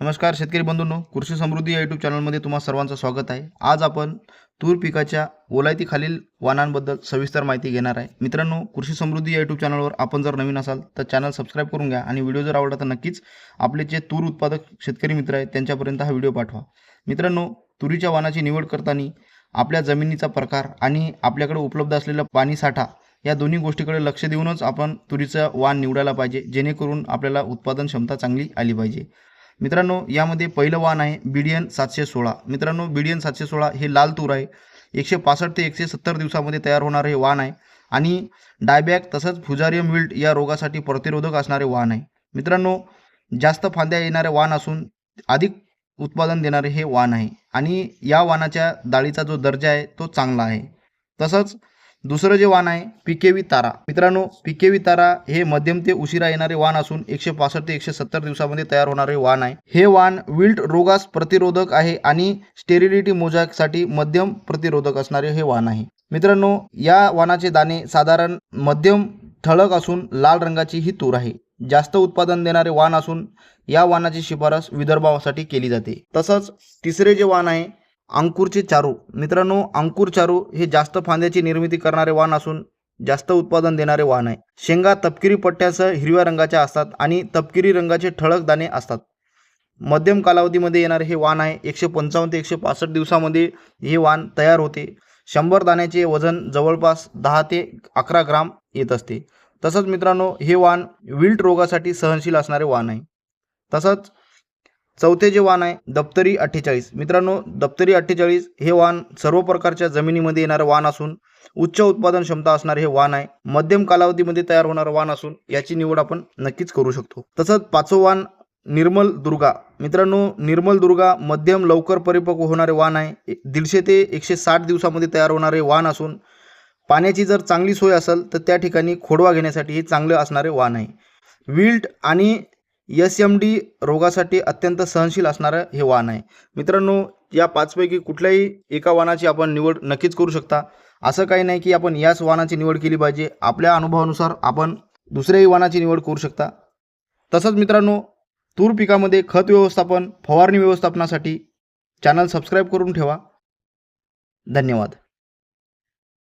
नमस्कार शेतकरी बंधूंनो कृषी समृद्धी या यूट्यूब चॅनलमध्ये तुम्हा सर्वांचं स्वागत आहे. आज आपण तूर पिकाच्या ओलायतीखालील वाहनांबद्दल सविस्तर माहिती घेणार आहे. मित्रांनो कृषी समृद्धी या यूट्यूब चॅनलवर आपण जर नवीन असाल तर चॅनल सबस्क्राईब करून घ्या आणि व्हिडिओ जर आवडला तर नक्कीच आपले जे तूर उत्पादक शेतकरी मित्र आहेत त्यांच्यापर्यंत हा व्हिडिओ पाठवा. मित्रांनो तुरीच्या वाहनाची निवड करताना आपल्या जमिनीचा प्रकार आणि आपल्याकडे उपलब्ध असलेला पाणी साठा या दोन्ही गोष्टीकडे लक्ष देऊनच आपण तुरीचं वाण निवडायला पाहिजे जेणेकरून आपल्याला उत्पादन क्षमता चांगली आली पाहिजे. मित्रांनो यामध्ये पहिलं वाहन आहे बीडीएन सातशे सोळा. मित्रांनो बीडीएन सातशे सोळा हे लाल तूर आहे. एकशे पासष्ट ते एकशे सत्तर दिवसामध्ये तयार होणारे हे वाण आहे. आणि डायबॅक तसंच फुजारियम विल्ट या रोगासाठी प्रतिरोधक असणारे वाण आहे. मित्रांनो जास्त फांद्या येणारे वाण असून अधिक उत्पादन देणारे हे वाण आहे. आणि या वाहनाच्या डाळीचा जो दर्जा आहे तो चांगला आहे. तसंच दुसरं जे वाण आहे पिकेवी तारा. मित्रांनो पिकेवी तारा हे मध्यम ते उशिरा येणारे वाण असून एकशे पासष्ट ते एकशे सत्तर दिवसामध्ये तयार होणारे वाण आहे. हे वाण विल्ट रोगास प्रतिरोधक आहे आणि स्टेरिलिटी मोजाकसाठी मध्यम प्रतिरोधक असणारे हे वाण आहे. मित्रांनो या वाणाचे दाणे साधारण मध्यम ठळक असून लाल रंगाची ही तूर आहे. जास्त उत्पादन देणारे वाण असून या वाणाची शिफारस विदर्भासाठी केली जाते. तसंच तिसरे जे वाण आहे अंकुरचे चारू. मित्रांनो अंकुर चारू हे जास्त फांद्याची निर्मिती करणारे वाण असून जास्त उत्पादन देणारे वाण आहे. शेंगा तपकिरी पट्ट्यासह हिरव्या रंगाच्या असतात आणि तपकिरी रंगाचे ठळक दाणे असतात. मध्यम कालावधीमध्ये येणारे हे वाण आहे. एकशे पंचावन्न ते एकशे पासष्ट दिवसामध्ये हे वाण तयार होते. शंभर दाण्याचे वजन जवळपास दहा ते अकरा ग्राम येत असते. तसंच मित्रांनो हे वाण विल्ट रोगासाठी सहनशील असणारे वाण आहे. तसंच चौथे जे वाण आहे दप्तरी अठ्ठेचाळीस. मित्रांनो दप्तरी अठ्ठेचाळीस हे वाण सर्व प्रकारच्या जमिनीमध्ये येणारं वाण असून उच्च उत्पादन क्षमता असणारे हे वाण आहे. मध्यम कालावधीमध्ये तयार होणारं वाहन असून याची निवड आपण नक्कीच करू शकतो. तसंच पाचवं वाण निर्मल दुर्गा. मित्रांनो निर्मल दुर्गा मध्यम लवकर परिपक्व होणारे वाण आहे. दीडशे ते एकशे साठ दिवसामध्ये तयार होणारे वाण असून पाण्याची जर चांगली सोय असेल तर त्या ठिकाणी खोडवा घेण्यासाठी हे चांगलं असणारे वाण आहे. विल्ट आणि एस एम डी रोगासाठी अत्यंत सहनशील असणारं हे वाण आहे. मित्रांनो या पाचपैकी कुठल्याही एका वाणाची आपण निवड नक्कीच करू शकता. असं काही नाही की आपण याच वाणाची निवड केली पाहिजे. आपल्या अनुभवानुसार आपण दुसऱ्याही वाणाची निवड करू शकता. तसंच मित्रांनो तूर पिकामध्ये खत व्यवस्थापन फवारणी व्यवस्थापनासाठी चॅनल सबस्क्राईब करून ठेवा. धन्यवाद.